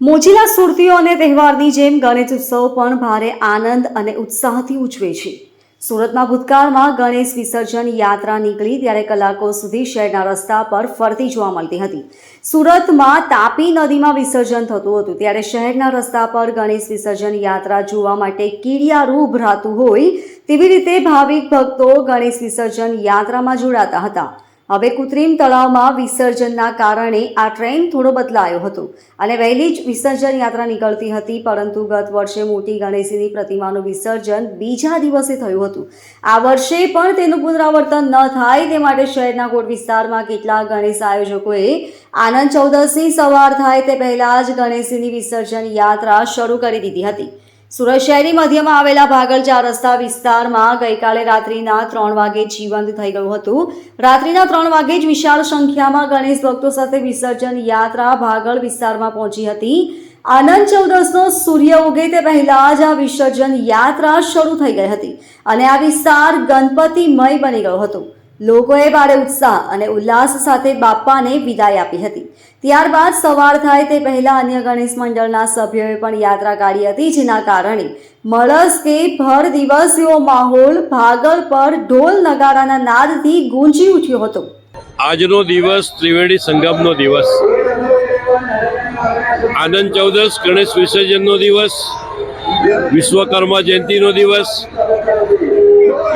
મોજીલા સુરતીઓ અને તહેવારની જેમ ગણેશ ઉત્સવ પણ ભારે આનંદ અને ઉત્સાહથી ઉજવે છે. સુરતમાં ભૂતકાળમાં ગણેશ વિસર્જન યાત્રા નીકળી ત્યારે કલાકો સુધી શહેરના રસ્તા પર ફરતી જોવા મળતી હતી. સુરતમાં તાપી નદીમાં વિસર્જન થતું હતું ત્યારે શહેરના રસ્તા પર ગણેશ વિસર્જન યાત્રા જોવા માટે કીડિયારું ઉભરાતું હોય તેવી રીતે ભાવિક ભક્તો ગણેશ વિસર્જન યાત્રામાં જોડાતા હતા. હવે કૃત્રિમ તળાવમાં વિસર્જનના કારણે આ ટ્રેન્ડ થોડો બદલાયો હતો અને વહેલી જ વિસર્જન યાત્રા નીકળતી હતી, પરંતુ ગત વર્ષે મોટી ગણેશજીની પ્રતિમાનું વિસર્જન બીજા દિવસે થયું હતું. આ વર્ષે પણ તેનું પુનરાવર્તન ન થાય તે માટે શહેરના કોટ વિસ્તારમાં કેટલાક ગણેશ આયોજકોએ આનંદ ચૌદસની સવાર થાય તે પહેલાં જ ગણેશજીની વિસર્જન યાત્રા શરૂ કરી દીધી હતી. સુરત શહેરની મધ્યમાં આવેલા ભાગલ ચાર રસ્તા વિસ્તારમાં ગઈકાલે રાત્રિના ત્રણ વાગે જીવંત થઈ ગયું હતું. રાત્રિના ત્રણ વાગે જ વિશાળ સંખ્યામાં ગણેશ ભક્તો સાથે વિસર્જન યાત્રા ભાગળ વિસ્તારમાં પહોંચી હતી. આનંદ ચૌદસનો સૂર્ય ઉગે તે પહેલાં જ આ વિસર્જન યાત્રા શરૂ થઈ ગઈ હતી અને આ વિસ્તાર ગણપતિમય બની ગયો હતો. લોકોએ ભારે ઉત્સાહ અને ઉલ્લાસ સાથે બાપ્પાને વિદાય આપી હતી. ત્યારબાદ સવાર થાય તે પહેલા અન્ય ગણેશ મંડળના સભ્યોએ પણ યાત્રા કાઢી હતી, જેના કારણે મળસ કે ભર દિવસીયો માહોલ ભાગળ પર ઢોલ નગારાના નાદથી ગુંજી ઉઠ્યો હતો. આજનો દિવસ ત્રિવેણી સંગમનો દિવસ. આનંદ ચૌદસ, ગણેશ વિસર્જનનો દિવસ, વિશ્વકર્મા જયંતિનો દિવસ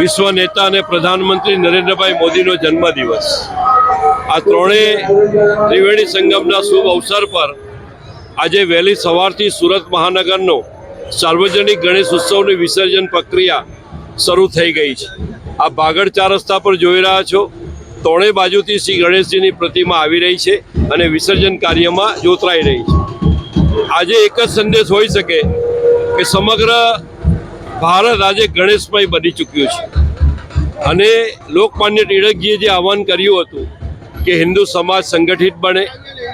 વિશ્વ નેતા અને પ્રધાનમંત્રી નરેન્દ્રભાઈ મોદીનો જન્મદિવસ. આ ત્રણેય ત્રિવેણી સંગમના શુભ અવસર પર આજે વહેલી સવારથી સુરત મહાનગરનો સાર્વજનિક ગણેશ ઉત્સવની વિસર્જન પ્રક્રિયા શરૂ થઈ ગઈ છે. આ ભાગળ ચાર રસ્તા પર જોઈ રહ્યા છો. ત્રણેય બાજુથી શ્રી ગણેશજીની પ્રતિમા આવી રહી છે અને વિસર્જન કાર્યમાં જોતરાઈ રહી છે. આજે એક જ સંદેશ હોઈ શકે કે સમગ્ર ભારત આજે ગણેશમય બની ચૂક્યું છે. અને લોકમાન્ય ટિળકજીએ જે આહવાન કર્યું હતું કે હિન્દુ સમાજ સંગઠિત બને,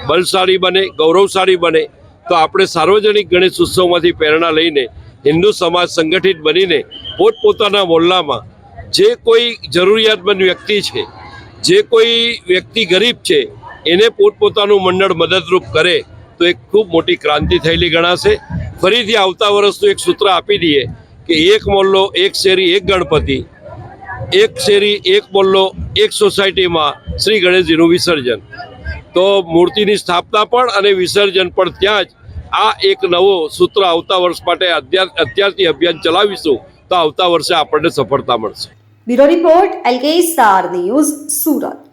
બલશાળી બને, ગૌરવશાળી બને, તો આપણે સાર્વજનિક ગણેશ ઉત્સવમાંથી પ્રેરણા લઈને હિન્દુ સમાજ સંગઠિત બનીને પોતપોતાના મોહલ્લામાં જે કોઈ જરૂરિયાતમંદ વ્યક્તિ છે, જે કોઈ વ્યક્તિ ગરીબ છે, એને પોતપોતાનું મંડળ મદદરૂપ કરે, તો એક ખૂબ મોટી ક્રાંતિ થયેલી ગણાશે. ફરીથી આવતા વર્ષનું એક સૂત્ર આપી દઈએ કે એક મોલ્લો, એક શેરી, એક ગણપતિ, એક શેરી, એક મોલ્લો, એક સોસાયટીમાં શ્રી ગણેશજીનું વિસર્જન. તો મૂર્તિની સ્થાપના પણ અને વિસર્જન પણ ત્યાં જ આ એક નવો સૂત્ર આવતા વર્ષ માટે અત્યારથી અભિયાન ચલાવીશું, તો આવતા વર્ષે આપણને સફળતા મળશે. Bureau report LK star news, Surat.